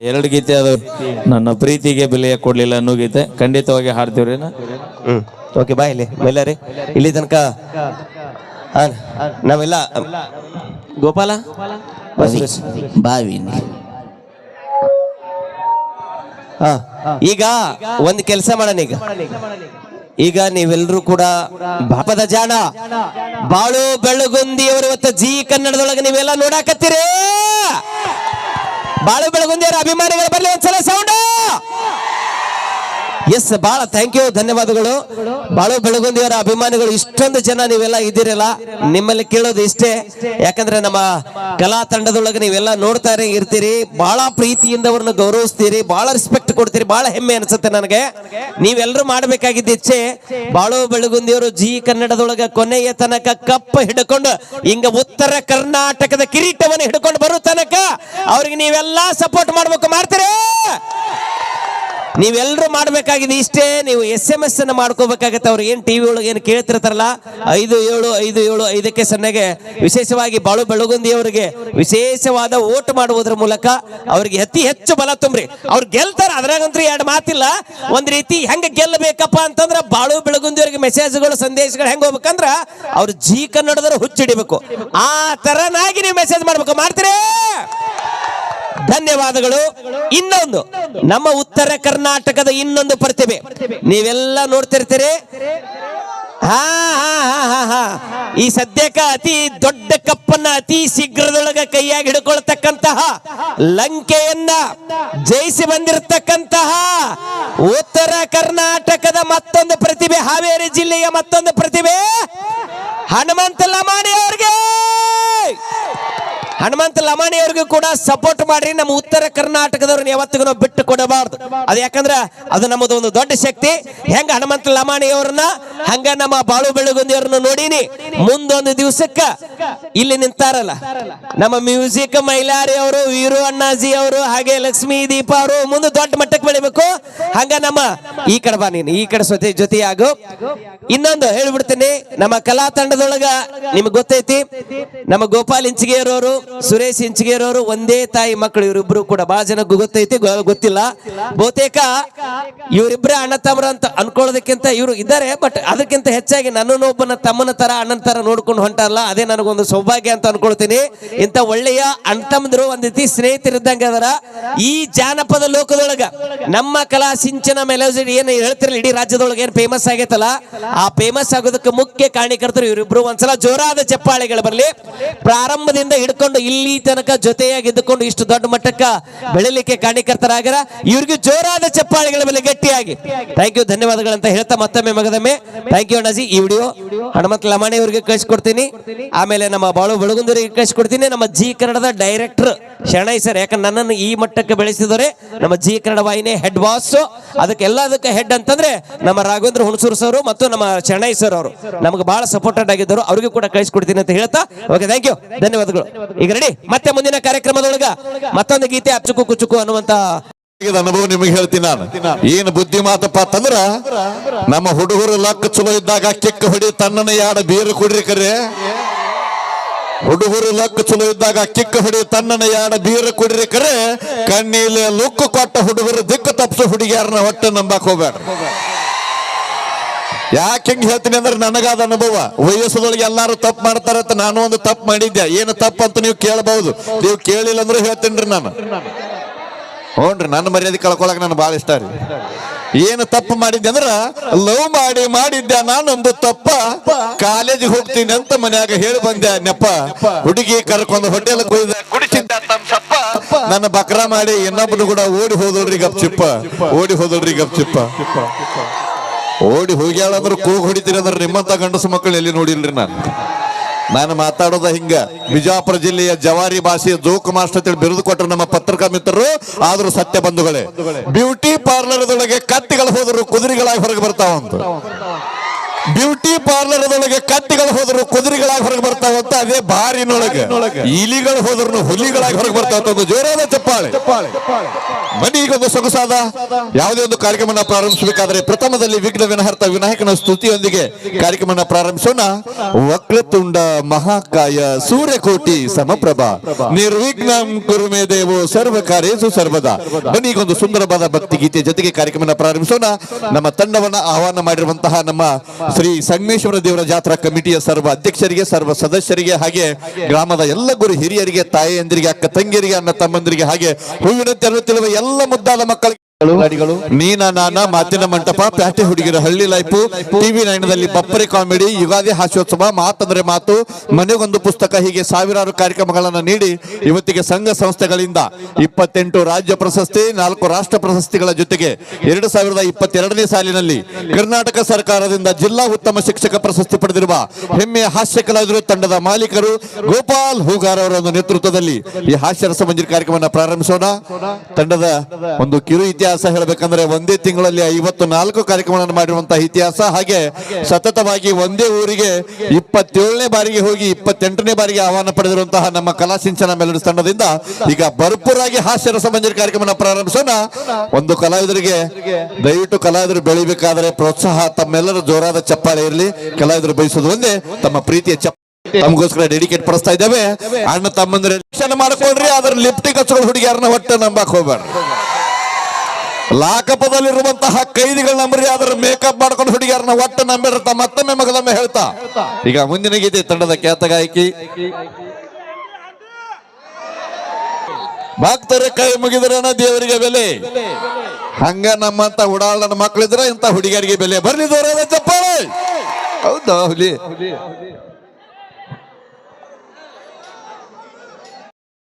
ಎರಡು ಗೀತೆ ಅದು ನನ್ನ ಪ್ರೀತಿಗೆ ಬೆಲೆಯ ಕೊಡ್ಲಿಲ್ಲ ಅನ್ನೋ ಗೀತೆ. ಖಂಡಿತವಾಗಿ ಹಾಡ್ತೀವ್ರಿ ಓಕೆ ಬಾ ಇಲ್ಲಿ. ಬೈಲಾರಿ ಇಲ್ಲಿ ತನಕ ನಾವೆಲ್ಲ ಗೋಪಾಲ? ಬಸ್. ಬಾವಿನಿ ಈಗ ಒಂದ್ ಕೆಲಸ ಮಾಡೋಣ ಈಗ. ಈಗ ನೀವೆಲ್ಲರೂ ಕೂಡ ಬಾಪದ ಜಾಣ. ಬಾಳು ಬೆಳಗುಂದಿ ಅವರು ಜೀ ಜಿ ಕನ್ನಡದೊಳಗೆ ನೀವೆಲ್ಲ ನೋಡಾಕತ್ತೀರಿ. ಬಾಳು ಬೆಳಗುಂದಿಯರ ಅಭಿಮಾನಿಗಳು ಬರಲಿ ಒಂದ್ಸಲ ಸೌಂಡ್ ಎಸ್ ಬಹಳ ಥ್ಯಾಂಕ್ ಯು ಧನ್ಯವಾದಗಳು. ಬಾಳು ಬೆಳಗುಂದಿಯವರ ಅಭಿಮಾನಿಗಳು, ಇಷ್ಟೊಂದು ಜನ ನೀವೆಲ್ಲ ಇದ್ದೀರಲ್ಲ, ನಿಮ್ಮಲ್ಲಿ ಕೇಳೋದು ಇಷ್ಟೇ. ಯಾಕಂದ್ರೆ ನಮ್ಮ ಕಲಾ ತಂಡದೊಳಗೆ ನೀವೆಲ್ಲ ನೋಡ್ತಾ ಇರ- ಇರ್ತೀರಿ. ಬಹಳ ಪ್ರೀತಿಯಿಂದ ಅವ್ರನ್ನ ಗೌರವಿಸ್ತೀರಿ. ಬಹಳ ರೆಸ್ಪೆಕ್ಟ್ ಕೊಡ್ತೀರಿ. ಬಹಳ ಹೆಮ್ಮೆ ಅನ್ಸುತ್ತೆ ನನಗೆ. ನೀವೆಲ್ಲರೂ ಮಾಡಬೇಕಾಗಿದ್ದ ಇಚ್ಛೆ. ಬಾಳು ಬೆಳಗುಂದಿಯವರು ಜಿ ಕನ್ನಡದೊಳಗೆ ಕೊನೆಯ ತನಕ ಕಪ್ಪ ಹಿಡ್ಕೊಂಡು ಹಿಂಗ ಉತ್ತರ ಕರ್ನಾಟಕದ ಕಿರೀಟವನ್ನು ಹಿಡ್ಕೊಂಡು ಬರೋ ತನಕ ಅವ್ರಿಗೆ ನೀವೆಲ್ಲ ಸಪೋರ್ಟ್ ಮಾಡ್ಬೇಕು. ಮಾಡ್ತೀರಿ? ನೀವೆಲ್ಲರೂ ಮಾಡ್ಬೇಕಾಗಿದೆ ಇಷ್ಟೇ, ನೀವು ಎಸ್ ಎಂ ಎಸ್ ಅನ್ನ ಮಾಡ್ಕೋಬೇಕಾಗತ್ತೆ. ಅವ್ರು ಏನ್ ಟಿವಿ ಒಳಗೆ ಏನು ಕೇಳ್ತಿರ್ತಾರಲ್ಲ? ಐದು ಏಳು ಐದು ಏಳು, ಐದಕ್ಕೆ ಸೊನ್ನೆಗೆ ವಿಶೇಷವಾಗಿ ಬಾಳು ಬೆಳಗುಂದಿ ಅವರಿಗೆ ವಿಶೇಷವಾದ ಓಟ್ ಮಾಡುವುದರ ಮೂಲಕ ಅವ್ರಿಗೆ ಅತಿ ಹೆಚ್ಚು ಬಲ ತುಂಬ್ರಿ. ಅವ್ರು ಗೆಲ್ತಾರ, ಅದ್ರಾಗಂತೂ ಎರಡು ಮಾತಿಲ್ಲ. ಒಂದ್ ರೀತಿ ಹೆಂಗೆ ಗೆಲ್ಲಬೇಕಪ್ಪ ಅಂತಂದ್ರೆ ಬಾಳು ಬೆಳಗುಂದಿ ಅವರಿಗೆ ಮೆಸೇಜ್ಗಳು ಸಂದೇಶಗಳು ಹೆಂಗೆ ಹೋಗ್ಬೇಕಂದ್ರ ಅವ್ರು ಜಿ ಕನ್ನಡದವ್ರು ಹುಚ್ಚಿಡಿಬೇಕು. ಆ ತರನಾಗಿ ನೀವು ಮೆಸೇಜ್ ಮಾಡ್ಬೇಕು. ಮಾಡ್ತೀರೇ? ಧನ್ಯವಾದಗಳು. ಇನ್ನೊಂದು, ನಮ್ಮ ಉತ್ತರ ಕರ್ನಾಟಕದ ಇನ್ನೊಂದು ಪ್ರತಿಭೆ. ನೀವೆಲ್ಲ ನೋಡ್ತಿರ್ತೀರಿ? ಹಾ ಹಾ ಹಾ ಈ ಸದ್ಯಕ್ಕ ಅತಿ ದೊಡ್ಡ ಕಪ್ಪನ್ನ ಅತಿ ಶೀಘ್ರದೊಳಗ ಕೈಯಾಗಿ ಹಿಡ್ಕೊಳ್ತಕ್ಕಂತಹ ಲಂಕೆಯನ್ನ ಜಯಿಸಿ ಬಂದಿರತಕ್ಕಂತಹ ಉತ್ತರ ಕರ್ನಾಟಕದ ಮತ್ತೊಂದು ಪ್ರತಿಭೆ, ಹಾವೇರಿ ಜಿಲ್ಲೆಯ ಮತ್ತೊಂದು ಪ್ರತಿಭೆ ಹನುಮಂತ ಲಮಾಣಿ ಅವ್ರಿಗೆ! ಹನುಮಂತ ಲಮಾಣಿಯವ್ರಿಗೂ ಕೂಡ ಸಪೋರ್ಟ್ ಮಾಡ್ರಿ. ನಮ್ಮ ಉತ್ತರ ಕರ್ನಾಟಕದವ್ರನ್ನ ಯಾವತ್ತಿಗೂ ಬಿಟ್ಟು ಕೊಡಬಾರ್ದು. ಅದು ಯಾಕಂದ್ರ ಅದು ನಮ್ಮದು ಒಂದು ದೊಡ್ಡ ಶಕ್ತಿ. ಹೆಂಗ ಹನುಮಂತ ಲಮಾಣಿಯವ್ರನ್ನ, ಹಂಗ ನಮ್ಮ ಬಾಳು ಬೆಳಗುಂದಿಯವ್ರನ್ನ ನೋಡಿನಿ. ಮುಂದೊಂದು ದಿವಸಕ್ಕ ಇಲ್ಲಿ ನಿಂತಾರಲ್ಲ. ನಮ್ಮ ಮ್ಯೂಸಿಕ್ ಮೈಲಾರಿ ಅವರು, ವೀರು ಅಣ್ಣಾಜಿ ಅವರು, ಹಾಗೆ ಲಕ್ಷ್ಮೀ ದೀಪ ಅವರು ಮುಂದೆ ದೊಡ್ಡ ಮಟ್ಟಕ್ಕೆ ಬೆಳಿಬೇಕು. ಹಂಗ ನಮ್ಮ ಈ ಕಡೆ ಬಾ ನೀನು, ಈ ಕಡೆ ಜೊತೆ ಜೊತೆಯಾಗು. ಇನ್ನೊಂದು ಹೇಳ್ಬಿಡ್ತೀನಿ, ನಮ್ಮ ಕಲಾ ತಂಡದೊಳಗ ನಿಮ್ಗೆ ಗೊತ್ತೈತಿ. ನಮ್ಮ ಗೋಪಾಲ್ ಇಂಚಿಗೇರವರು ಸುರೇಶ್ ಇಂಚಿಗೇರವರು ಒಂದೇ ತಾಯಿ ಮಕ್ಕಳು, ಇವರಿಬ್ರು ಕೂಡ ಬಹಳ ಜನ ಗೊತ್ತೈತಿ ಗೊತ್ತಿಲ್ಲ. ಬಹುತೇಕ ಇವರಿಬ್ರೆ ಅಣ್ಣ ತಮ್ಮರ ಅಂತ ಅನ್ಕೊಳ್ಳೋದಕ್ಕಿಂತ ಇವರು ಇದ್ದಾರೆ, ಬಟ್ ಅದಕ್ಕಿಂತ ಹೆಚ್ಚಾಗಿ ನನ್ನನ್ನು ಒಬ್ಬನ ತಮ್ಮನ ತರ, ಅಣ್ಣನ ತರ ನೋಡ್ಕೊಂಡು ಹೊಂಟಾರಲ್ಲ, ಅದೇ ನನಗೊಂದು ಸೌಭಾಗ್ಯ ಅಂತ ಅನ್ಕೊಳ್ತೀನಿ. ಇಂಥ ಒಳ್ಳೆಯ ಅಣ್ಣ ತಮ್ಮದ್ರು ಒಂದ್ ರೀತಿ ಸ್ನೇಹಿತರಿದ್ದಂಗೆ ಅದರ. ಈ ಜಾನಪದ ಲೋಕದೊಳಗ ನಮ್ಮ ಕಲಾ ಸಿಂಚನ ಮೆಲೋಜಿ ಏನು ಹೇಳ್ತಿರಲ್ಲ, ಇಡೀ ರಾಜ್ಯದೊಳಗೆ ಏನು ಫೇಮಸ್ ಆಗೈತಲ್ಲ, ಆ ಫೇಮಸ್ ಆಗೋದಕ್ಕೆ ಮುಖ್ಯ ಕಾರಣೀಕರ್ತರು ಇವರಿಬ್ರು. ಒಂದ್ಸಲ ಜೋರಾದ ಚಪ್ಪಾಳೆಗಳು ಬರಲಿ. ಪ್ರಾರಂಭದಿಂದ ಹಿಡ್ಕೊಂಡು ಇಲ್ಲಿ ತನಕ ಜೊತೆಯಾಗಿ ಇದ್ದುಕೊಂಡು ಇಷ್ಟು ದೊಡ್ಡ ಮಟ್ಟಕ್ಕ ಬೆಳಿಲಿಕ್ಕೆ ಕಾರಣೀಕರ್ತರಾಗರ ಇವರಿಗೆ ಜೋರಾದ ಚಪ್ಪಾಳೆಗಳ ಮೇಲೆ ಗಟ್ಟಿಯಾಗಿ. ಥ್ಯಾಂಕ್ ಯು ಧನ್ಯವಾದಗಳಂತ ಹೇಳ್ತಾ ಮತ್ತೊಮ್ಮೆ ಮಗದಮ್ಮೆ. ಥ್ಯಾಂಕ್ ಯು ಅಣ್ಣಾಜಿ, ಈ ವಿಡಿಯೋ ಹನುಮಂತ ಲಮಾಣಿ ಅವರಿಗೆ ಕಳಿಸ್ಕೊಡ್ತೀನಿ. ಆಮೇಲೆ ನಮ್ಮ ಬಾಳು ಬೆಳಗುಂದರಿಗೆ ಕಳಿಸ್ಕೊಡ್ತೀನಿ. ನಮ್ಮ ಜಿ ಕನ್ನಡದ ಡೈರೆಕ್ಟರ್ ಶರಣೈ ಸರ್ ಯಾಕಂದ್ರೆ ನನ್ನನ್ನು ಈ ಮಟ್ಟಕ್ಕೆ ಬೆಳೆಸಿದರೆ ನಮ್ಮ ಜಿ ಕನ್ನಡ ವಾಹಿನಿ ಹೆಡ್ ಬಾಸ್ ಅದಕ್ಕೆಲ್ಲ ಅದಕ್ಕೆ ಹೆಡ್ ಅಂತಂದ್ರೆ ನಮ್ಮ ರಾಘವೇಂದ್ರ ಹುಣಸೂರು ಸರ್ ಮತ್ತು ನಮ್ಮ ಶರಣೈ ಸರ್ ಅವರು. ನಮಗೆ ಬಹಳ ಸಪೋರ್ಟೆಡ್ ಆಗಿದ್ದರು ಅವ್ರಿಗೂ ಕೂಡ ಕಳಿಸ್ಕೊಡ್ತೀನಿ ಅಂತ ಹೇಳ್ತಾ. ಓಕೆ ಥ್ಯಾಂಕ್ ಯು ಧನ್ಯವಾದಗಳು. ಈಗ ರೆಡಿ ಮತ್ತೆ ಮುಂದಿನ ಕಾರ್ಯಕ್ರಮದೊಳಗ ಮತ್ತೊಂದು ಗೀತೆ ಅಚ್ಚುಕು ಕುಚುಕು ಅನ್ನುವಂತ ಅನುಭವ ನಿಮಗೆ ಹೇಳ್ತೀನಿ ನಾನು. ಏನು ಬುದ್ಧಿ ಮಾತಪ್ಪ ಅಂತಂದ್ರ ನಮ್ಮ ಹುಡುಗರು ಲಕ್ಕ ಚಲೋ ಇದ್ದಾಗ ಕಿಕ್ಕ ಹೊಡಿ ತನ್ನನ ಯಾಡ ಬೀರು ಕುಡ್ರಿ ಕರೆ. ಹುಡುಗರು ಲಕ್ಕ ಚಲೋ ಇದ್ದಾಗ ಕಿಕ್ಕ ಹೊಡಿ ತನ್ನನ ಯಾಡ ಬೀರು ಕುಡ್ರಿ ಕರೆ. ಕಣ್ಣೀಲಿ ಲುಕ್ಕು ಕೊಟ್ಟ ಹುಡುಗರು ದಿಕ್ಕು ತಪ್ಪಿಸೋ ಹುಡುಗಿಯಾರನ್ನ ಹೊಟ್ಟೆ ನಂಬಕ್ ಹೋಗ್ಬೇಡ ಯಾಕೆ ಹೇಳ್ತೀನಿ ಅಂದ್ರೆ ನನಗಾದ ಅನುಭವ. ವಯಸ್ಸದೊಳಗೆ ಎಲ್ಲಾರು ತಪ್ಪು ಮಾಡ್ತಾರಂತ ನಾನು ಒಂದು ತಪ್ಪು ಮಾಡಿದ್ದೆ. ಏನು ತಪ್ಪು ಅಂತ ನೀವು ಕೇಳಬಹುದು. ನೀವು ಕೇಳಿಲ್ಲ ಅಂದ್ರೆ ಹೇಳ್ತೀನಿ ನಾನು. ಹ್ಞೂನ್ರಿ ನನ್ನ ಮರ್ಯಾದೆ ಕಳ್ಕೊಳಕ್ ನಾನು ಭಾಳ ಇಷ್ಟ ರೀ. ಏನು ತಪ್ಪು ಮಾಡಿದ್ದೆ ಅಂದ್ರ, ಲವ್ ಮಾಡಿ ಮಾಡಿದ್ದೆ ನಾನೊಂದು ತಪ್ಪ. ಕಾಲೇಜಿಗೆ ಹೋಗ್ತೀನಿ ಅಂತ ಮನ್ಯಾಗ ಹೇಳಿ ಬಂದೆ ನೆಪ್ಪ ಹುಡುಗಿ ಕರ್ಕೊಂಡು ಹೋಟೆಲ್ ಕುಡಿಸಿದ್ದ ನನ್ನ ಬಕ್ರ ಮಾಡಿ ಇನ್ನೊಬ್ಬನು ಕೂಡ ಓಡಿ ಹೋದಳ್ರಿ ಗಪ್ ಚಿಪ್ಪ ಓಡಿ ಹೋದಳ್ರಿ ಗಪ್ ಓಡಿ ಹೋಗ್ಯಾಳ ಅಂದ್ರೆ ಕೂಗ್ ಹೊಡಿತೀರಿ ಅಂದ್ರೆ ನಿಮ್ಮಂತ ಗಂಡಸು ಮಕ್ಕಳು ಎಲ್ಲಿ ನೋಡಿಲ್ರಿ ನಾನು? ನಾನು ಮಾತಾಡೋದ ಹಿಂಗ. ಬಿಜಾಪುರ ಜಿಲ್ಲೆಯ ಜವಾರಿ ಭಾಷೆಯ ಜೋಕ್ ಮಾಸ್ಟರ್ ಅಂತೇಳಿ ಬಿರುದು ಕೊಟ್ಟರು ನಮ್ಮ ಪತ್ರಿಕಾ ಮಿತ್ರರು. ಆದ್ರೂ ಸತ್ಯ ಬಂಧುಗಳೇ. ಬ್ಯೂಟಿ ಪಾರ್ಲರ್ದೊಳಗೆ ಕತ್ತಿಗಳು ಹೋದ್ರು ಕುದುರೆಗಳಾಗಿ ಹೊರಗೆ ಬರ್ತಾವಂತ. ಬ್ಯೂಟಿ ಪಾರ್ಲರ್ ಒಳಗೆ ಕತ್ತಿಗಳು ಹೋದ್ರು ಕುದುರೆಗಳಾಗಿ ಹೊರಗೆ ಬರ್ತಾವಂತ ಅದೇ ಬಾರಿನೊಳಗೆ. ಇಲಿಗಳು ಹೋದ್ರು ಹುಲಿಗಳಾಗಿ ಹೊರಗೆ ಬರ್ತಾವಂತ ಜೋರಾದ ಚಪ್ಪಾಳೆ. ಬನ್ನಿ ಈಗ ಒಂದು ಸೊಗಸಾದ ಯಾವುದೇ ಒಂದು ಕಾರ್ಯಕ್ರಮನ ಪ್ರಾರಂಭಿಸಬೇಕಾದ್ರೆ ಪ್ರಥಮದಲ್ಲಿ ವಿಘ್ನ ವಿನಹರ್ತ ವಿನಾಯಕನ ಸ್ತುತಿಯೊಂದಿಗೆ ಕಾರ್ಯಕ್ರಮನ ಪ್ರಾರಂಭಿಸೋಣ. ವಕ್ರತುಂಡ ಮಹಾಕಾಯ ಸೂರ್ಯಕೋಟಿ ಸಮಪ್ರಭ. ನಿರ್ವಿಘ್ನಂ ಕುರುಮೆ ದೇವೋ ಸರ್ವ ಕಾರ್ಯಸು ಸರ್ವದ. ಬನ್ನಿ ಈಗ ಒಂದು ಸುಂದರವಾದ ಭಕ್ತಿ ಗೀತೆ ಜೊತೆಗೆ ಕಾರ್ಯಕ್ರಮನ ಪ್ರಾರಂಭಿಸೋಣ. ನಮ್ಮ ತಂಡವನ್ನ ಆಹ್ವಾನ ಮಾಡಿರುವಂತಹ ನಮ್ಮ ಶ್ರೀ ಸಂಗಮೇಶ್ವರ ದೇವರ ಜಾತ್ರಾ ಕಮಿಟಿಯ ಸರ್ವ ಅಧ್ಯಕ್ಷರಿಗೆ, ಸರ್ವ ಸದಸ್ಯರಿಗೆ ಹಾಗೆ ಗ್ರಾಮದ ಎಲ್ಲ ಗುರು ಹಿರಿಯರಿಗೆ, ತಾಯಿಯಂದಿರಿಗೆ, ಅಕ್ಕ ತಂಗಿಯರಿಗೆ, ಅಣ್ಣ ತಮ್ಮಂದಿರಿಗೆ ಹಾಗೆ ಹೂವಿನ ತೆರಳುತ್ತಿರುವ ಎಲ್ಲ ಮುದ್ದಾದ ಮಕ್ಕಳಿಗೆ ನೀನ ನಾನ ಮಾತಿನ ಮಂಟಪ ಪ್ಯಾಟೆ ಹುಡುಗಿರ ಹಳ್ಳಿ ಲೈಫು ಟಿವಿ ನೈನದಲ್ಲಿ ಬಪ್ಪರಿ ಕಾಮಿಡಿ ಯುಗಾದಿ ಹಾಸ್ಯೋತ್ಸವ ಮಾತಂದ್ರೆ ಮಾತು ಮನೆಗೊಂದು ಪುಸ್ತಕ ಹೀಗೆ ಸಾವಿರಾರು ಕಾರ್ಯಕ್ರಮಗಳನ್ನು ನೀಡಿ ಇವತ್ತಿಗೆ ಸಂಘ ಸಂಸ್ಥೆಗಳಿಂದ ಇಪ್ಪತ್ತೆಂಟು ರಾಜ್ಯ ಪ್ರಶಸ್ತಿ ನಾಲ್ಕು ರಾಷ್ಟ್ರ ಪ್ರಶಸ್ತಿಗಳ ಜೊತೆಗೆ ಎರಡು ಸಾವಿರದ ಇಪ್ಪತ್ತೆರಡನೇ ಸಾಲಿನಲ್ಲಿ ಕರ್ನಾಟಕ ಸರ್ಕಾರದಿಂದ ಜಿಲ್ಲಾ ಉತ್ತಮ ಶಿಕ್ಷಕ ಪ್ರಶಸ್ತಿ ಪಡೆದಿರುವ ಹೆಮ್ಮೆಯ ಹಾಸ್ಯ ಕಲಾವಿದರು ತಂಡದ ಮಾಲೀಕರು ಗೋಪಾಲ್ ಹೂಗಾರ್ ಅವರ ಒಂದು ನೇತೃತ್ವದಲ್ಲಿ ಈ ಹಾಸ್ಯ ರಸಮಂಜರಿ ಕಾರ್ಯಕ್ರಮವನ್ನು ಪ್ರಾರಂಭಿಸೋಣ. ತಂಡದ ಒಂದು ಕಿರು ಇತಿಹಾಸ ಹೇಳಬೇಕಂದ್ರೆ ಒಂದೇ ತಿಂಗಳಲ್ಲಿ ಐವತ್ತು ನಾಲ್ಕು ಕಾರ್ಯಕ್ರಮಗಳನ್ನು ಮಾಡಿರುವಂತಹ ಇತಿಹಾಸ. ಹಾಗೆ ಸತತವಾಗಿ ಒಂದೇ ಊರಿಗೆ ಇಪ್ಪತ್ತೇಳನೇ ಬಾರಿಗೆ ಹೋಗಿ ಇಪ್ಪತ್ತೆಂಟನೇ ಬಾರಿಗೆ ಆಹ್ವಾನ ಪಡೆದಿರುವಂತಹ ನಮ್ಮ ಕಲಾ ಸಿಂಚನ ಮೆಲಡಿ ತಂಡದಿಂದ ಈಗ ಭರ್ಪೂರಾಗಿ ಹಾಸ್ಯ ರಸಮಂಜರಿ ಕಾರ್ಯಕ್ರಮ ಪ್ರಾರಂಭಿಸೋಣ. ಒಂದು ಕಲಾವಿದರಿಗೆ ದಯವಿಟ್ಟು ಕಲಾವಿದರು ಬೆಳಿಬೇಕಾದ್ರೆ ಪ್ರೋತ್ಸಾಹ, ತಮ್ಮೆಲ್ಲರ ಜೋರಾದ ಚಪ್ಪಾಳೆ ಇರಲಿ. ಕಲಾವಿದರು ಬಯಸೋದು ಒಂದೇ, ತಮ್ಮ ಪ್ರೀತಿಯ ಚಪ್ಪ ತಮಗೋಸ್ಕರ ಡೆಡಿಕೇಟ್ ಪಡಿಸ್ತಾ ಇದ್ದಾವೆ. ಅಣ್ಣ ತಮ್ಮಂದ್ರೆ ಮಾಡ್ಕೊಳ್ರಿ ಅದ್ರ ಲಿಫ್ಟಿಗೆ ಹಚ್ಕೊಳ್ಳೋ ಹುಡುಗಿಯರನ್ನ ಹೊಟ್ಟೆ ನಂಬಕ್ ಹೋಗ್ಬೇಡ್ರಿ. ಲಾಕಪದಲ್ಲಿರುವಂತಹ ಕೈದಿಗಳ ನಂಬರಿ ಅದರ ಮೇಕಪ್ ಮಾಡ್ಕೊಂಡು ಹುಡುಗಿಯರನ್ನ ಒಟ್ಟು ನಂಬಿರುತ್ತ ಮತ್ತೊಮ್ಮೆ ಮಗದೊಮ್ಮೆ ಹೇಳ್ತಾ. ಈಗ ಮುಂದಿನ ಗೀತೆ ತಂಡದ ಖ್ಯಾತ ಗಾಯಕಿ. ಭಕ್ತರ ಕೈ ಮುಗಿದ್ರೇನ ದೇವರಿಗೆ ಬೆಲೆ. ಹಂಗ ನಮ್ಮಂತ ಉಡಾಳ ಮಕ್ಕಳಿದ್ರ ಇಂತ ಹುಡುಗಿಯರಿಗೆ ಬೆಲೆ. ಬರ್ಲಿ ಚಪ್ಪಾಳೆ. ಹೌದಾ ಹುಲಿ?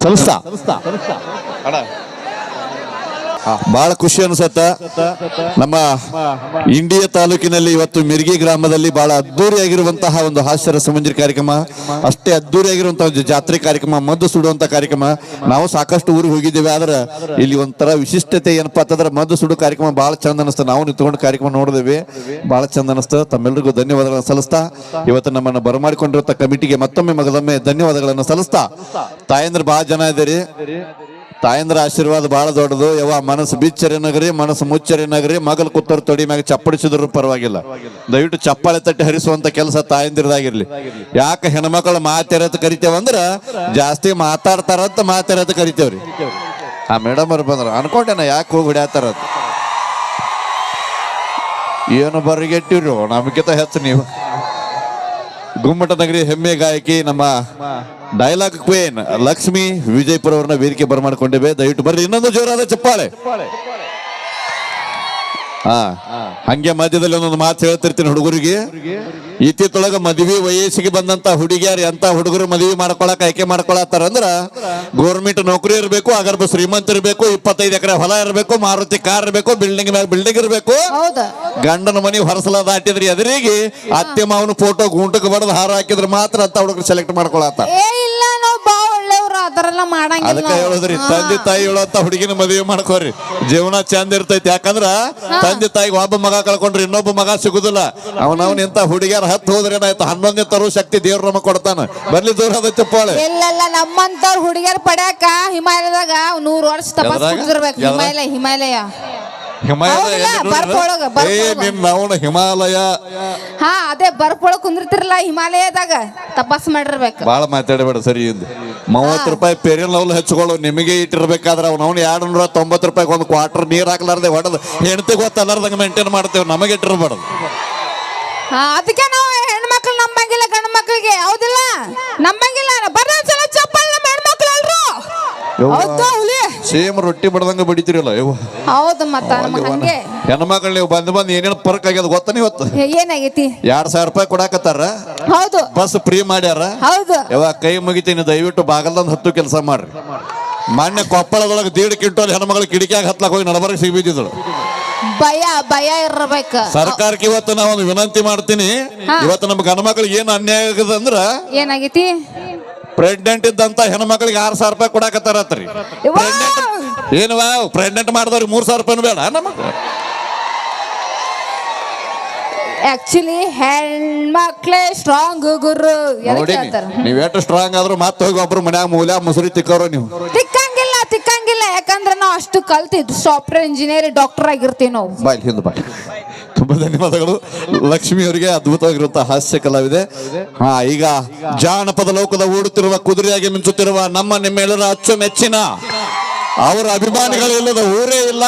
ಸಂಸ್ಥಾ ಅಣ್ಣ. ಬಹಳ ಖುಷಿ ಅನ್ಸತ್ತ. ನಮ್ಮ ಇಂಡಿಯ ತಾಲೂಕಿನಲ್ಲಿ ಇವತ್ತು ಮಿರ್ಗಿ ಗ್ರಾಮದಲ್ಲಿ ಬಹಳ ಅದ್ದೂರಿಯಾಗಿರುವಂತಹ ಒಂದು ಹಾಸ್ಯ ರಸಮಂಜರಿ ಕಾರ್ಯಕ್ರಮ, ಅಷ್ಟೇ ಅದ್ದೂರಿಯಾಗಿರುವಂತಹ ಒಂದು ಜಾತ್ರೆ ಕಾರ್ಯಕ್ರಮ, ಮದ್ದು ಸುಡುವಂತ ಕಾರ್ಯಕ್ರಮ. ನಾವು ಸಾಕಷ್ಟು ಊರಿಗೆ ಹೋಗಿದ್ದೇವೆ, ಆದ್ರೆ ಇಲ್ಲಿ ಒಂಥರ ವಿಶಿಷ್ಟತೆ ಏನಪ್ಪಾ ಅಂತಂದ್ರೆ ಮದ್ದು ಸುಡು ಕಾರ್ಯಕ್ರಮ ಬಹಳ ಚಂದ ಅನಿಸ್ತ. ನಾವು ನಿಂತ್ಕೊಂಡು ಕಾರ್ಯಕ್ರಮ ನೋಡಿದೇವೆ ಬಹಳ ಚಂದ ಅನಿಸ್ತ. ತಮ್ಮೆಲ್ಲರಿಗೂ ಧನ್ಯವಾದಗಳನ್ನು ಸಲ್ಲಿಸ್ತಾ, ಇವತ್ತು ನಮ್ಮನ್ನು ಬರಮಾಡಿಕೊಂಡಿರುವಂತ ಕಮಿಟಿಗೆ ಮತ್ತೊಮ್ಮೆ ಮಗದೊಮ್ಮೆ ಧನ್ಯವಾದಗಳನ್ನು ಸಲ್ಲಿಸ್ತಾ. ತಾಯಂದ್ರೆ ಬಹಳ ಜನ ಇದ್ದೀರಿ. ತಾಯಂದ್ರ ಆಶೀರ್ವಾದ ಬಹಳ ದೊಡ್ಡದು. ಯಾವ ಮನಸ್ಸು ಬಿಚ್ಚರಿ ನಗರಿ, ಮನಸ್ಸು ಮುಚ್ಚರಿ ನಗರಿ, ಮಗಲ್ ಕುತ್ತರ್ ತೊಡಿ ಮ್ಯಾಗ ಚಪ್ಪಡಿಸಿದ್ರು ಪರವಾಗಿಲ್ಲ. ದಯವಿಟ್ಟು ಚಪ್ಪಾಳೆ ತಟ್ಟಿ ಹರಿಸುವಂತ ಕೆಲಸ ತಾಯಂದಿರದಾಗಿರ್ಲಿ. ಯಾಕೆ ಹೆಣ್ಮಕ್ಳು ಮಾತೆರತ್ ಕರಿತೇವಂದ್ರ ಜಾಸ್ತಿ ಮಾತಾಡ್ತಾರಂತ ಮಾತೆರತ್ ಕರಿತೇವ್ರಿ. ಆ ಮೇಡಮ್ ಅವ್ರು ಬಂದ್ರ, ಅನ್ಕೊಂಡೇನ ಯಾಕೆ ಹೋಗಿ ಹೊಡ್ಯಾತಾರ ಏನು ಬರಿಗೆಟ್ಟಿವ್ರಿ ನಮ್ಗಿಂತ ಹೆಚ್ಚು ನೀವು. ಗುಮ್ಮಟ ನಗರಿ ಹೆಮ್ಮೆ ಗಾಯಕಿ ನಮ್ಮ ಡೈಲಾಗ್ ಕ್ವೀನ್ ಲಕ್ಷ್ಮಿ ವಿಜಯಪುರ ಅವರನ್ನ ವೇದಿಕೆ ಬರಮಾಡ್ಕೊಂಡಿವೆ ದಯವಿಟ್ಟು ಬರ್ರಿ. ಇನ್ನೊಂದು ಜೋರಾದ ಚಪ್ಪಾಳೆ. ಹಾ, ಹಂಗೆ ಮಧ್ಯದಲ್ಲಿ ಒಂದೊಂದು ಮಾತು ಹೇಳ್ತಿರ್ತೀನಿ ಹುಡುಗರಿಗೆ. ಇತ್ತಿತ್ತೊಳಗ ಮದ್ವಿ ವಯಸ್ಸಿಗೆ ಬಂದಂತ ಹುಡುಗಿಯರು ಎಂತ ಹುಡುಗರು ಮದ್ವಿ ಮಾಡ್ಕೊಳಕ್ ಆಯ್ಕೆ ಮಾಡ್ಕೊಳತ್ತಾರ ಅಂದ್ರ ಗೌರ್ಮೆಂಟ್ ನೌಕರಿ ಇರಬೇಕು ಅಗರ್ಭ ಶ್ರೀಮಂತ ಇರಬೇಕು ಇಪ್ಪತ್ತೈದು ಎಕರೆ ಹೊಲ ಇರಬೇಕು ಮಾರುತಿ ಕಾರ್ ಇರಬೇಕು ಬಿಲ್ಡಿಂಗ್ ಮ್ಯಾಗ ಬಿಲ್ಡಿಂಗ್ ಇರಬೇಕು. ಗಂಡನ ಮನೆ ಹೊರಸಲ ದಾಟಿದ್ರಿ ಎದುರಿಗೆ ಅತ್ತೆ ಮಾವನ ಫೋಟೋ ಗುಂಟಕ್ಕೆ ಬಡದ್ ಹಾರ ಹಾಕಿದ್ರೆ ಮಾತ್ರ ಅಂತ ಹುಡುಗರು ಸೆಲೆಕ್ಟ್ ಮಾಡ್ಕೊಳತ್ತ ಅದರೆಲ್ಲ ಅದಕ್ಕೆ. ಹೇಳೋದ್ರಿ ತಂದೆ ತಾಯಿ ಹೇಳುವಂತ ಹುಡುಗಿನ ಮದುವೆ ಮಾಡ್ಕೋರಿ. ಜೀವನ ಚಂದ ಇರ್ತೈತಿ. ಯಾಕಂದ್ರ ತಂದೆ ತಾಯಿಗೆ ಒಬ್ಬ ಮಗ ಕಳ್ಕೊಂಡ್ರೆ ಇನ್ನೊಬ್ಬ ಮಗ ಸಿಗುದಿಲ್ಲ. ಅವನವನ್ ಇಂತ ಹುಡುಗಿಯರ ಹತ್ತು ಹೋದ್ರೆ ಏನಾಯ್ತು? ಹನ್ನೊಂದನೇ ತರು ಶಕ್ತಿ ದೇವ್ರ ನಮಗ್ ಕೊಡ್ತಾನ. ಬರ್ಲಿ ದೂರ ಚಪ್ಪಾಳೆ. ಇಲ್ಲಲ್ಲ ನಮ್ಮಂತವ್ರ ಹುಡುಗಿಯರ್ ಪಡ್ಯಾಕ ಹಿಮಾಲಯದಾಗ ನೂರ್ ವರ್ಷ ತಪಸ್? ಕುಡಿದಿರ್ಬೇಕು? ಹಿಮಾಲಯ ಹಿಮಾಲಯ. ಹಿಮಾಲಯ ಹೌದಲ್ಲ? ಎಲ್ಲಿ ಬರ್ಫ್ ಒಳಗ, ಬರ್ಫ್ ಏ ಒಳಗ. ನಿನ್ ಅವನ ಹಿಮಾಲಯ. ಹಾ ಅದೇ ಬರ್ಪೊಳಗ್ ಕುಂದಿರ್ತಿರಲ್ಲ ಹಿಮಾಲಯದಾಗ ತಪಾಸ್ ಮಾಡಿರ್ಬೇಕು. ಬಾಳ ಮಾತಾಡಬೇಡ ಸರಿ ಇದು. ಮೂವತ್ತು ರೂಪಾಯಿ ಪೆರಿಯಲ್ ಲವ್ಲು ಹಚ್ಕೊಳ್ಳು ನಿಮಗೆ ಇಟ್ಟಿರ್ಬೇಕಾದ್ರೆ ಅವ್ನು ಅವ್ನು ಎರಡು ನೂರ ತೊಂಬತ್ತು ರೂಪಾಯಿಗೆ ಒಂದು ಕ್ವಾರ್ಟರ್ ನೀರ್ ಹಾಕ್ಲಾರ್ದೆ ಹೊಡೆದು. ಹೆಣ್ತಿ ಗೊತ್ತಲ್ಲಾರ್ದಂಗೆ ಮೇಂಟೈನ್ ಮಾಡ್ತೇವೆ ನಮಗೆ ಇಟ್ಟಿರ್ಬಾರ್ದು. ಹಾ ಅದಕ್ಕೆ ನಾವು ಹೆಣ್ಮಕ್ಳು ನಂಬಂಗಿಲ್ಲ ಗಂಡ ಮಕ್ಳಿಗೆ ಹೌದಿಲ್ಲ? ನಂಬಂಗಿಲ್ಲ ಬರ್ರಿ ನಮ್ಮ ಹೌದಾ ಹುಲಿ. ಸೇಮ್ ರೊಟ್ಟಿ ಬಡದಂಗ ಬಡಿತಿರಲ್ಲ ಯವ್ವ. ಹೌದು ಮತ್ತ ನಮ್ಮ ಹಂಗೆ. ಹೆಣ್ಮಕ್ಳು ನೀವು ಬಂದ್ ಬಂದ್ ಏನೇನು ಪರ್ಕ್ ಆಗ್ಯದ ಗೊತ್ತ ಇವತ್ತು? ಏ- ಏನಾಗೈತಿ? ಎರಡ್ ಸಾವಿರ ರೂಪಾಯಿ ಕೊಡಾಕತ್ತಾರ? ಹೌದು. ಬಸ್ ಫ್ರೀ ಮಾಡ್ಯಾರ? ಹೌದು. ಕೈ ಮುಗಿತೀನಿ ದಯವಿಟ್ಟು ಬಾಗಲ್ದಂದ್ ಹತ್ತು ಕೆಲಸ ಮಾಡ್ರಿ. ಮೊನ್ನೆ ಕೊಪ್ಪಳದೊಳಗೆ ದೀಡ್ ಕ್ವಿಂಟಲ್ ಹೆಣ್ಮಗಳು ಕಿಡಿಕ್ಯಾಗ ಹತ್ಲಾಕ್ ಹೋಗಿ ನಡಬರ್ಗೆ ಸಿಗ್ಬಿದ್ದಿದ್ರು ಭಯ ಭಯ ಇರಬೇಕು ಸರ್ಕಾರಕ್ಕೆ ಇವತ್ತು ನಾ ಒಂದು ವಿನಂತಿ ಮಾಡ್ತೀನಿ. ಇವತ್ತು ನಮ್ಮ ಹೆಣ್ಮಕ್ಳಿಗೆ ಮಕ್ಳಿಗೆ ಏನು ಅನ್ಯಾಯ ಆಗದಂದ್ರ ಏನಾಗೈತಿ? ಪ್ರೆಗ್ನೆಂಟ್ ಇದ್ದಂತ ಹೆಣ್ಮಕ್ಳಿಗೆ ಆರ್ ಸಾವಿರ ರೂಪಾಯಿ ಕೊಡಾಕತ್ತಾರತ್ರಿ! ಏನು ಪ್ರೆಗ್ನೆಂಟ್ ಮಾಡಿದವ್ರಿಗೆ ಮೂರ್ ಸಾವಿರ ರೂಪಾಯಿ ಬೇಡ ನಮಗ. ಆಕ್ಚುಲಿ ಹೆಣ್ಮಕ್ಳೇ ಸ್ಟ್ರಾಂಗ್ ಗುರು. ನೋಡಿ ಹೇಳ್ತಾರ? ನೀವ್ ಎಷ್ಟು ಸ್ಟ್ರಾಂಗ್ ಆದ್ರೂ ಮತ್ತೆ ಹೋಗಿ ಒಬ್ರು ಮನ್ಯಾಗ ಮೂಲ್ಯ ಮುಸುರಿ ತಿಕ್ಕವ್ರು ನೀವು. ತಿಕ್ಕಂಗಿಲ್ಲ, ಯಾಕಂದ್ರೆ ನಾವು ಅಷ್ಟು ಕಲ್ತಿದ್ದು ಸಾಫ್ಟ್ವೇರ್ ಇಂಜಿನಿಯರ್ ಡಾಕ್ಟರ್ ಆಗಿರ್ತೀವಿ ನಾವು. ಬಾಯ್, ಹಿಂದೆ ಬಾಯ್. ತುಂಬಾ ಧನ್ಯವಾದಗಳು. ಲಕ್ಷ್ಮಿ ಅವರಿಗೆ ಅದ್ಭುತವಾಗಿರುವಂತಹ ಹಾಸ್ಯ ಕಲಾವಿದೆ. ಹಾ, ಈಗ ಜಾನಪದ ಲೋಕದ ಓಡುತ್ತಿರುವ ಕುದುರೆಯಾಗಿ ಮಿಂಚುತ್ತಿರುವ ನಮ್ಮ ನಿಮ್ಮೆಲ್ಲರ ಅಚ್ಚುಮೆಚ್ಚಿನ ಅವರ ಅಭಿಮಾನಿಗಳಿಲ್ಲದ ಊರೇ ಇಲ್ಲ.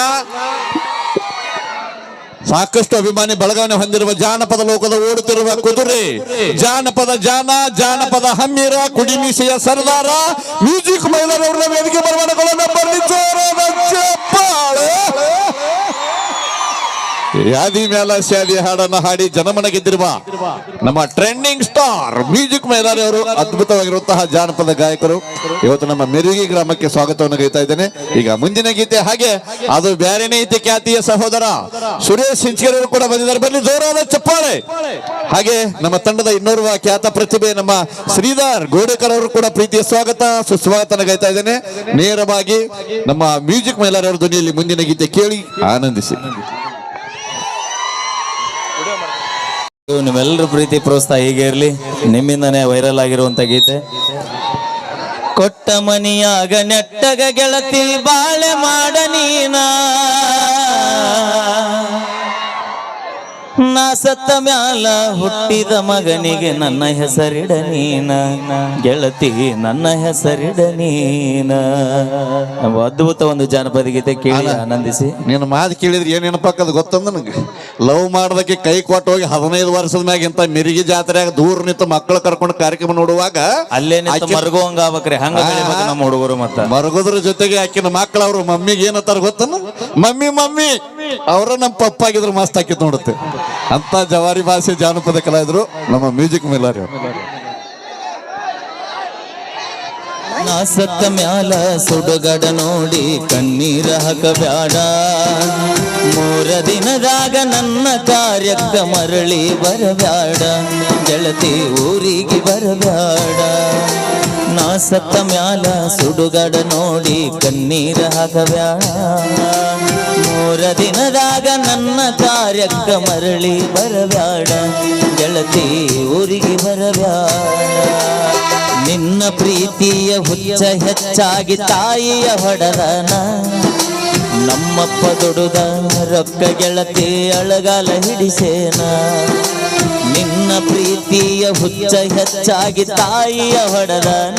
ಸಾಕಷ್ಟು ಅಭಿಮಾನಿ ಬಳಗವನ್ನು ಹೊಂದಿರುವ ಜಾನಪದ ಲೋಕದ ಓಡುತ್ತಿರುವ ಕುದುರೆ, ಜಾನಪದ ಜಾನ, ಜಾನಪದ ಹಮ್ಮೀರ ಕುಡಿಮೀಸೆಯ ಸರ್ದಾರ, ಮ್ಯೂಸಿಕ್ ಮಹಿಳೆಯರವರ ವೇದಿಕೆ ಬರವಣಿಗೆಗಳನ್ನು ಬರಲಿ ಜೋರ ಯಾದಿ ಮೇಲ ಸ್ಯಾದಿ ಹಾಡನ್ನ ಹಾಡಿ ಜನಮನ ಗೆದ್ದಿರುವ ನಮ್ಮ ಟ್ರೆಂಡಿಂಗ್ ಸ್ಟಾರ್ ಮ್ಯೂಸಿಕ್ ಮೈಲಾರಿ ಅವರು ಅದ್ಭುತವಾಗಿರುವಂತಹ ಜಾನಪದ ಗಾಯಕರು. ಇವತ್ತು ನಮ್ಮ ಮೆರುಗಿ ಗ್ರಾಮಕ್ಕೆ ಸ್ವಾಗತವನ್ನು ಗೈತಾ ಇದ್ದೇನೆ. ಈಗ ಮುಂದಿನ ಗೀತೆ ಹಾಗೆ, ಅದು ಬ್ಯಾರೇನೇ ಐತಿ ಖ್ಯಾತಿಯ ಸಹೋದರ ಸುರೇಶ್ ಸಿಂಚಗರ್ ಕೂಡ ಬಂದಿದ್ದಾರೆ. ಬನ್ನಿ, ಜೋರಾದ ಚಪ್ಪಾಳೆ. ಹಾಗೆ ನಮ್ಮ ತಂಡದ ಇನ್ನೋರ್ವ ಖ್ಯಾತ ಪ್ರತಿಭೆ ನಮ್ಮ ಶ್ರೀಧರ್ ಗೋಡೆಕರ್ ಅವರು ಕೂಡ ಪ್ರೀತಿಯ ಸ್ವಾಗತ, ಸುಸ್ವಾಗತನ ಗೈತಾ ಇದ್ದೇನೆ. ನೇರವಾಗಿ ನಮ್ಮ ಮ್ಯೂಸಿಕ್ ಮೈಲಾರಿ ಅವರ ಧ್ವನಿಯಲ್ಲಿ ಮುಂದಿನ ಗೀತೆ ಕೇಳಿ ಆನಂದಿಸಿ. ನಿಮ್ಮೆಲ್ಲರ ಪ್ರೀತಿ, ಪ್ರೋತ್ಸಾಹ ಹೀಗೆ ಇರಲಿ. ನಿಮ್ಮಿಂದನೇ ವೈರಲ್ ಆಗಿರುವಂತ ಗೀತೆ. ಕೊಟ್ಟ ಮನಿಯಾಗ ನೆಟ್ಟಗ ಗೆಳತಿ ಬಾಳೆ ಮಾಡ ಸತ್ತ ಮ್ಯಾಲ ಹುಟ್ಟಿದ ಮಗನಿಗೆ ನನ್ನ ಹೆಸರಿಡ ನೀನ. ಗೆಳತಿ ನನ್ನ ಹೆಸರಿಡ ನೀನ. ಅದ್ಭುತ ಒಂದು ಜಾನಪದ ಗೀತೆ ಕೇಳಿ ಆನಂದಿಸಿ. ನಿನ್ನ ಮಾತು ಕೇಳಿದ್ರೆ ಏನ್ ನೆನಪಾಕದು ಗೊತ್ತಂದ ನನಗೆ? ಲವ್ ಮಾಡೋದಕ್ಕೆ ಕೈ ಕೊಟ್ಟು ಹೋಗಿ ಹದಿನೈದು ವರ್ಷದ ಮ್ಯಾಗ ಇಂತ ಮಿರಿಗಿ ಜಾತ್ರೆಯಾಗ ದೂರ ನಿಂತು ಮಕ್ಕಳು ಕರ್ಕೊಂಡು ಕಾರ್ಯಕ್ರಮ ನೋಡುವಾಗ ಅಲ್ಲೇ ಮರಗೋಂಗ ಆಗ್ಬೇಕ್ರಿ ಹಂಗ ನಮ್ಮ ಹುಡುಗರು ಮತ್ತ. ಮರಗೋದ್ರ ಜೊತೆಗೆ ಆಕಿನ ಮಕ್ಕಳು ಅವ್ರ ಮಮ್ಮಿಗೆ ಏನತ್ತಾರ ಗೊತ್ತನ? ಮಮ್ಮಿ ಮಮ್ಮಿ ಅವರ ನಮ್ಮ ಪಪ್ಪ ಆಗಿದ್ರು ಮಸ್ತ್ ಹಾಕಿದ್ ನೋಡುತ್ತೆ. ಅಂತ ಜವಾರಿ ಭಾಷೆ ಜಾನಪದ ಕಲಾವಿದರು ನಮ್ಮ ಮ್ಯೂಸಿಕ್ ಮೇಲಾರಿ ನಾ ಸತ್ತ ಮ್ಯಾಲ ಸುಡುಗಡ ನೋಡಿ ಕಣ್ಣೀರ ಹಾಕಬ್ಯಾಡ. ಮೂರ ದಿನದಾಗ ನನ್ನ ಕಾರ್ಯಕ್ಕ ಮರಳಿ ಬರಬ್ಯಾಡ. ಗೆಳತಿ ಊರಿಗೆ ಬರಬ್ಯಾಡ. ನಾ ಸತ್ತ ಮ್ಯಾಲ ಸುಡುಗಡ ನೋಡಿ ಕಣ್ಣೀರ ಹಾಕಬ್ಯಾಡ. ಮೂರ ದಿನದಾಗ ನನ್ನ ಕಾರ್ಯಕ್ಕ ಮರಳಿ ಬರಬ್ಯಾಡ. ಗೆಳತಿ ಊರಿಗೆ ಬರಬ್ಯಾಡ. ನಿನ್ನ ಪ್ರೀತಿಯ ಹುಚ್ಚ ಹೆಚ್ಚಾಗಿ ತಾಯಿಯ ಹೊಡದನ. ನಮ್ಮಪ್ಪ ದೊಡದ ರೊಕ್ಕ ಗೆಳತಿ ಅಳಗಾಲ ಹಿಡಿಸೇನ. ನಿನ್ನ ಪ್ರೀತಿಯ ಹುಚ್ಚ ಹೆಚ್ಚಾಗಿ ತಾಯಿಯ ಹೊಡದನ.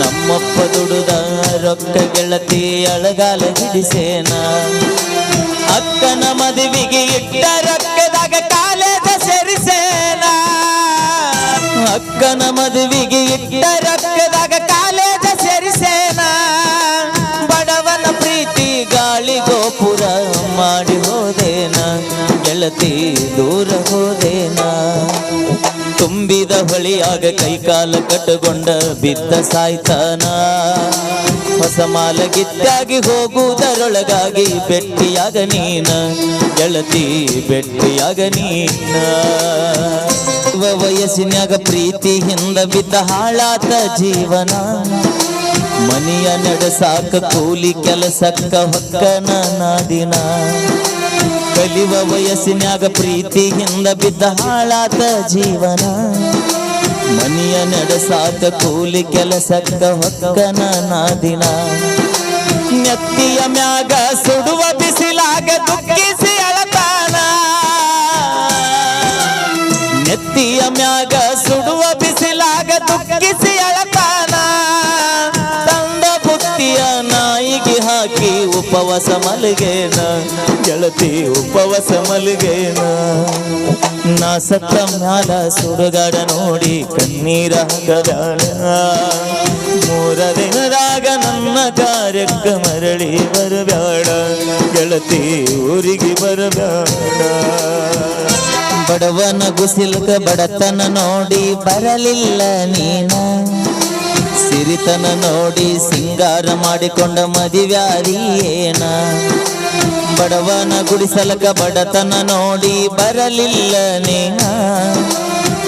ನಮ್ಮಪ್ಪ ದುಡುದ ರೊಕ್ಕ ಗೆಳತಿ ಅಳಗಾಲ ಹಿಡಿಸೇನ? ಅಕ್ಕನ ಮದುವಿಗೆ ಇಟ್ಟ ರೊಕ್ಕದಾಗ ಕಾಲೇಜ ಸೇರಿಸೇನ? ಅಕ್ಕನ ಮದುವಿಗೆ ಇಟ್ಟ ರೊಕ್ಕದಾಗ ಕಾಲೇಜ ಸೇರಿಸೇನ? ಬಡವನ ಪ್ರೀತಿ ಗಾಳಿ ಗೋಪುರ ಮಾಡಿ ಹೋದೇನ? ಗೆಳತಿ ದೂರ ಹೋದೇನ? ತುಂಬಿದ ಹೊಳಿಯಾಗ ಕೈಕಾಲ ಕಟ್ಟುಕೊಂಡ ಬಿದ್ದ ಸಾಯ್ತಾನ. ಹೊಸ ಮಾಲಗಿತ್ತಾಗಿ ಹೋಗುವುದರೊಳಗಾಗಿ ಬೆಟ್ಟಿಯಾಗ ನೀನ. ಗೆಳತಿ, ಬೆಟ್ಟಿಯಾಗ ನೀನ. ವಯಸ್ಸಿನಾಗ ಪ್ರೀತಿ ಹಿಂದ ಬಿದ್ದ ಹಾಳಾತ ಜೀವನ. ಮನೆಯ ನಡೆಸಾಕ ಕೂಲಿ ಕೆಲಸಕ್ಕ ಹೊಕ್ಕನ ನಾದಿನ. ಕಲಿವ ವಯಸ್ಸಿನ್ಯಾಗ ಪ್ರೀತಿಯಿಂದ ಬಿದ್ದ ಹಾಳಾತ ಜೀವನ. ಮನೆಯ ನಡೆಸಾತ ಕೂಲಿ ಕೆಲಸಕ್ಕ ಹೊಕ್ಕನ ನಾದಿನ. ನೆತ್ತಿಯ ಉಪವಾಸ ಮಲಗೇನ? ಗೆಳತಿ ಉಪವಾಸ ಮಲಗೇನ? ನಾ ಸತ್ತ ಮ್ಯಾಲ ಸುಡುಗಾಡ ನೋಡಿ ಕಣ್ಣೀರ ಹಗದಾನ ಮೂರ ದಿನದಾಗ ನನ್ನ ಕಾರ್ಯಕ್ಕ ಮರಳಿ ಬರಬ್ಯಾಡ. ಗೆಳತಿ ಊರಿಗೆ ಬರಬ್ಯಾಡ. ಬಡವನ ಗುಸಿಲ್ಕ ಬಡತನ ನೋಡಿ ಬರಲಿಲ್ಲ ನೀನ. ಸಿರಿತನ ನೋಡಿ ಸಿಂಗಾರ ಮಾಡಿಕೊಂಡ ಮದಿವ್ಯಾರಿ ಏನ ಬಡವನ ಗುಡಿಸಲಕ ಬಡತನ ನೋಡಿ ಬರಲಿಲ್ಲ ನೇಹ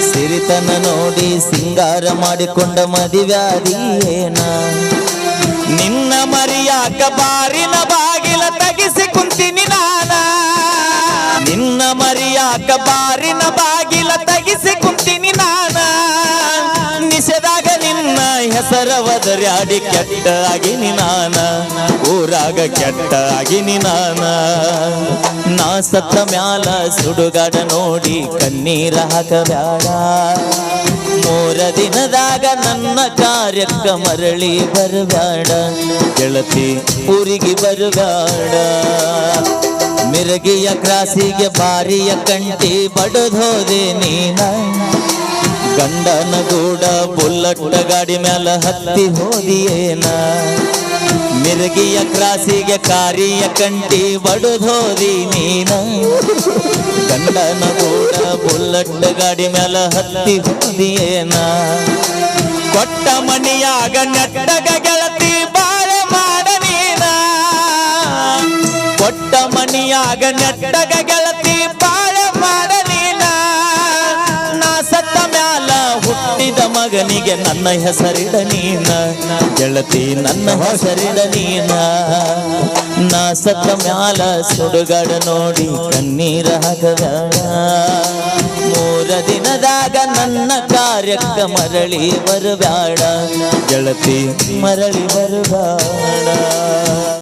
ಸಿರಿತನ ನೋಡಿ ಸಿಂಗಾರ ಮಾಡಿಕೊಂಡ ಮದಿವ್ಯಾರಿ ಏನ ನಿನ್ನ ಮರಿಯಾಕ ಬಾರಿನ ಬಾಗಿಲ ತಗಿಸಿ ಕುಂತಿನಿ ನಾನ? ನಿನ್ನ ಮರಿಯಾಕ ಯಾಕ ನಿನ್ನ ಹೆಸರ ಒದರ್ಯಾಡಿ ಕೆಟ್ಟ ಆಗಿನಿ ನಾನ. ಊರಾಗ ಕೆಟ್ಟ ಆಗಿನಿ ನಾನ. ನಾ ಸತ್ತ ಮ್ಯಾಲ ಸುಡುಗಾಡ ನೋಡಿ ಕಣ್ಣೀರ ಹಾಕಬ್ಯಾಡ. ಮೂರ ದಿನದಾಗ ನನ್ನ ಕಾರ್ಯಕ್ಕ ಮರಳಿ ಬರಬೇಡ ಗೆಳತಿ ಊರಿಗೆ ಬರಬೇಡ ಮಿರಗಿಯ ಕ್ರಾಸಿಗೆ ಬಾರಿಯ ಕಂಟಿ ಬಡದೋದೆ ನೀನ. ಗಂಡನ ಗೂಡ ಬುಲ್ಲಟ್ಟ ಗಾಡಿ ಮ್ಯಾಲ ಹತ್ತಿ ಹೋದಿಯೇನ? ಮಿಲ್ಗಿ ಕ್ರಾಸಿಗೆ ಕಾರಿಯ ಕಂಟಿ ಬಡದೋದಿ ನೀನ? ಗಂಡನ ಗೂಡ ಬುಲ್ಲಟ್ಟ ಗಾಡಿ ಮ್ಯಾಲ ಹತ್ತಿ ಹೋದಿಯೇನ? ಕೊಟ್ಟ ಮಣಿಯಾಗ ನೆಟ್ಟಗ ಗೆಳತಿ ಬಾಳೆ ಮಾಡ ನೀನ? ಕೊಟ್ಟ ಮಣಿಯಾಗ ನೆಟ್ಟಗ ಗೆಳತಿ ಬಾಳೆ ಮಾಡ ಮಗನಿಗೆ ನನ್ನ ಹೆಸರಿಡ ನೀನ. ಗೆಳತಿ ನನ್ನ ಹೆಸರಿಡ ನೀನ. ನಾ ಸತ್ತ ಮ್ಯಾಲ ಸುಡುಗಾಡ ನೋಡಿ ಕಣ್ಣೀರ ಹಾಕದ ಮೂರ ದಿನದಾಗ ನನ್ನ ಕಾರ್ಯಕ್ಕ ಮರಳಿ ಬರಬೇಡ ಗೆಳತಿ ಮರಳಿ ಬರಬೇಡ